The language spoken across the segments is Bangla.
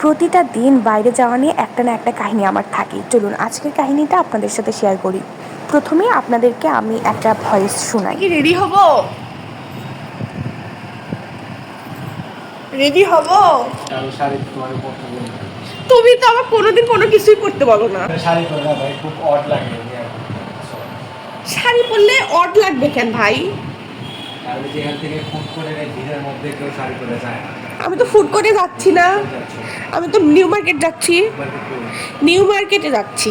প্রতিটা দিন বাইরে যাওয়া নিয়ে একটা না একটা কাহিনী আমার থাকে। চলুন আজকের কাহিনীটা আপনাদের সাথে শেয়ার করি। প্রথমে আপনাদেরকে আমি একটা ভয়েস শোনাই। কি রেডি হব? রেডি হব? তুমি তো আমার কোনোদিন কোনো কিছুই করতে বলো না। শাড়ি পরে ভাই খুব অড লাগে শাড়ি পরলে অড লাগবে কেন ভাই? যেখান থেকে ফুট করে ভিড়ের মধ্যে কেউ শাড়ি পরে যায় না। আমি তো ফুড কোর্টে যাচ্ছি না। আমি তো নিউ মার্কেট যাচ্ছি। নিউ মার্কেটে যাচ্ছি।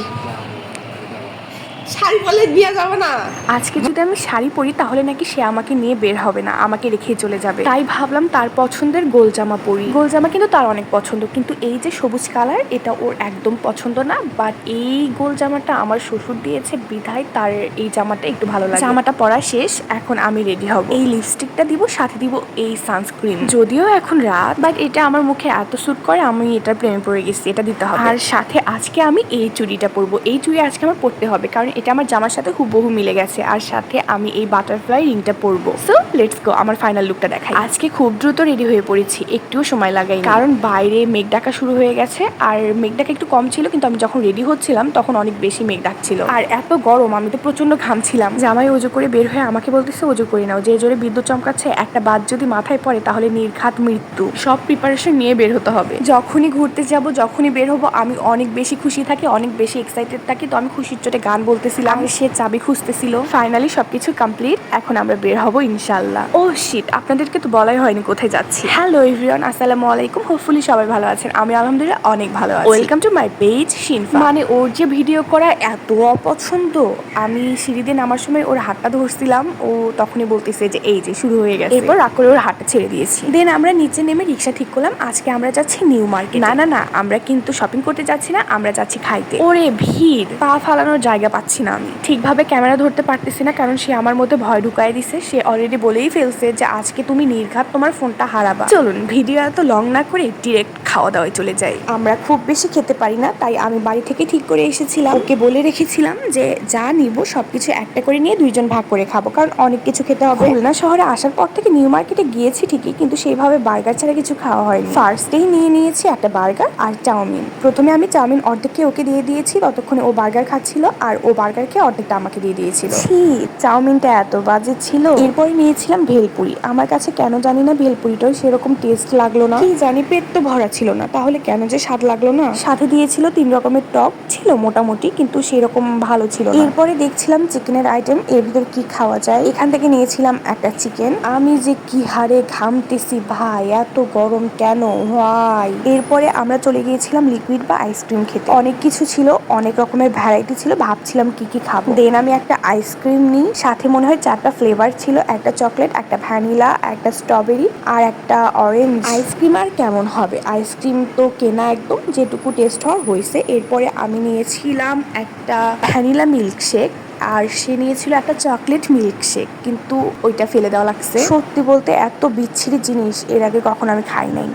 শাড়ি পরলে বিয়ে যাবে না। আজকে যদি আমি শাড়ি পরি, তাহলে নাকি সে আমাকে নিয়ে বের হবে না, আমাকে রেখে চলে যাবে। তাই ভাবলাম তার পছন্দের গোল জামা পরি। গোল জামা কিন্তু তার অনেক পছন্দ, কিন্তু এই যে সবুজ কালার, এটা ওর একদম পছন্দ না। বাট এই গোল জামাটা আমার শ্বশুর দিয়েছে, বিধায় তার এই জামাটা একটু ভালো লাগে। জামাটা পরা শেষ, এখন আমি রেডি হব। এই লিপস্টিকটা দিব, সাথে দিব এই সানস্ক্রিন যদিও এখন রাত বাট এটা আমার মুখে এত স্যুট করে, আমি এটার প্রেমে পড়ে গেছি, এটা দিতে হবে। আর সাথে আজকে আমি এই চুড়িটা পরবো। এই চুড়ি আজকে আমার পরতে হবে, কারণ এটা আমার জামার সাথে হুবহু মিলে গেছে। আর সাথে আমি এই বাটারফ্লাই রিংটা পরবো। সো লেটস গো আমার ফাইনাল লুকটা দেখাই। আজকে খুব দ্রুত রেডি হয়ে পড়েছি, একটুও সময় লাগাই কারণ বাইরে মেঘ ডাকা শুরু হয়ে গেছে, আর মেঘ ডাকা একটু কম ছিল, কিন্তু আমি যখন রেডি হচ্ছিলাম, তখন অনেক বেশি মেঘ ডাকছিল। আর এত গরম, আমি তো প্রচণ্ড ঘামছিলাম। জামাই ওজো করে বের হয়ে আমাকে বলতেছে, ওজো করে নাও। যে জোরে বিদ্যুৎ চমকাচ্ছে, একটা বাদ যদি মাথায় পড়ে, তাহলে নির্ঘাত মৃত্যু। সব প্রিপারেশন নিয়ে বের হতে হবে। যখনই ঘুরতে যাব, যখনই বের হব, আমি অনেক বেশি খুশি থাকি, অনেক বেশি এক্সাইটেড থাকি, তো আমি খুশির চোটে গান বলতেছিলাম আর সে চাবি খুঁজতেছিল। ফাইনালি সবকিছু কমপ্লিট এখন আমরা বের হব ইনশাল্লাহ ও শিট আপনাদেরকে তো বলাই হয়নি কোথায় যাচ্ছি। হ্যালো এভরিওয়ান আসসালামু আলাইকুম। হোপফুলি সবাই ভালো আছেন। আমি আলহামদুলিল্লাহ অনেক ভালো আছি। ওয়েলকাম টু মাই পেজ শিনফা মানে ওর যে ভিডিও করা এত অপছন্দ আমি সিঁড়ি দিয়ে নামার সময় ওর হাতটা ধরছিলাম ও তখনই বলতেছে যে এই যে শুরু হয়ে গেছে। এরপর রাগ করে ওর হাতটা ছেড়ে দিয়েছি। দেন আমরা নিচে নেমে রিক্সা ঠিক করলাম আজকে আমরা যাচ্ছি নিউ মার্কেট না না না আমরা কিন্তু শপিং করতে যাচ্ছি না আমরা যাচ্ছি খাইতে। ওরে ভিড়। পা ফালানোর জায়গা পাচ্ছি না আমি। ঠিকভাবে ক্যামেরা ধরতে পারতেছি না, কারণ সে আমার মধ্যে ভয় ঢুকাই দিছে। সে অলরেডি বলেই ফেলছে যে আজকে তুমি নির্ঘাত তোমার ফোনটা হারাবা। চলুন ভিডিও এত লং না করে ডিরেক্ট খাওয়া দাওয়ায় চলে যাই। আমরা খুব বেশি খেতে পারি না, তাই আমি বাড়ি থেকে ঠিক করে এসেছিলাম। ওকে বলে রেখেছিলাম যে, যা নিব, সবকিছু একটা করে নিয়ে দুইজন ভাগ করে খাব, কারণ অনেক কিছু খেতে হবে। খুলনা শহরে আসার পর থেকে নিউ মার্কেটে গিয়েছি ঠিকই, কিন্তু সেইভাবে বার্গার ছাড়া কিছু খাওয়া হয়নি। ফার্স্টেই নিয়ে নিয়েছি একটা বার্গার আর চাউমিন। প্রথমে আমি চাউমিন অর্ধেককে ওকে দিয়ে দিয়েছি, ততক্ষণে ও বার্গার খাচ্ছিল আর ও বার্গারকে অর্ধেকটা আমাকে দিয়ে দিয়েছিল। ছি, চাউমিনটা এত বাজে ছিল। এরপরে নিয়েছিলাম ভেলপুরি। আমার কাছে কেন জানি না ভেলপুরিটাও সেরকম টেস্ট লাগল না। কি জানি পেট তো ভরা ছিল। না তাহলে কেন যে স্বাদ লাগল না? সাথে দিয়েছিল তিন রকমের টক ছিল মোটামুটি কিন্তু সেরকম ভালো ছিল এরপরে দেখছিলাম চিকেনের আইটেম এর ভিতর কি খাওয়া যায়? এখান থেকে নিয়েছিলাম একটা চিকেন। আমি যে কি হারে ঘামতেছি ভাই এত গরম কেন? ভাই এরপরে আমরা চলে গিয়েছিলাম লিকুইড বা আইসক্রিম খেতে। অনেক কিছু ছিল অনেক রকমের ভ্যারাইটি ছিল ভাবছিলাম কি কি খাব। দেন আমি একটা আইসক্রিম নিই সাথে মনে হয় চারটা ফ্লেভার ছিল একটা চকলেট একটা ভ্যানিলা একটা স্ট্রবেরি আর একটা অরেঞ্জ আইসক্রিম আর কেমন হবে? আইসক্রিম তো কেনা একদম, যেটুকু টেস্ট হওয়ার হয়েছে। এরপরে আমি নিয়েছিলাম একটা ভ্যানিলা মিল্কশেক আর সে নিয়েছিল একটা চকলেট মিল্কশেক কিন্তু ওইটা ফেলে দেওয়া লাগছে। সত্যি বলতে এত বিচ্ছিরি জিনিস, এর আগে কখনো আমি খাই নাই।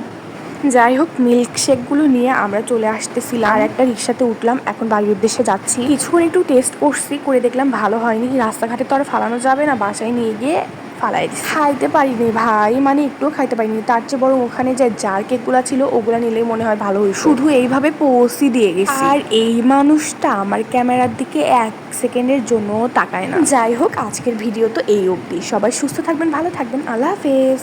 যাই হোক মিল্কশেকগুলো নিয়ে আমরা চলে আসতেছিলাম, আর একটা রিক্সাতে উঠলাম, এখন বাড়ির উদ্দেশ্যে যাচ্ছি। কিছুক্ষণ একটু টেস্ট করছি, করে দেখলাম ভালো হয়নি, রাস্তাঘাটে তো আর ফালানো যাবে না, বাসায় নিয়ে গিয়ে ফালাই। খাইতে পারিনি ভাই মানে একটুও খাইতে পারিনি। তার চেয়ে বড় ওখানে যে জার কেকগুলা ছিল ওগুলা নিলেই মনে হয় ভালো হয়েছে শুধু এইভাবে পৌঁছি দিয়ে গেছি। আর এই মানুষটা আমার ক্যামেরার দিকে এক সেকেন্ডের জন্য তাকায় না। যাই হোক আজকের ভিডিও তো এই অবধি। সবাই সুস্থ থাকবেন ভালো থাকবেন। আল্লাহ হাফেজ।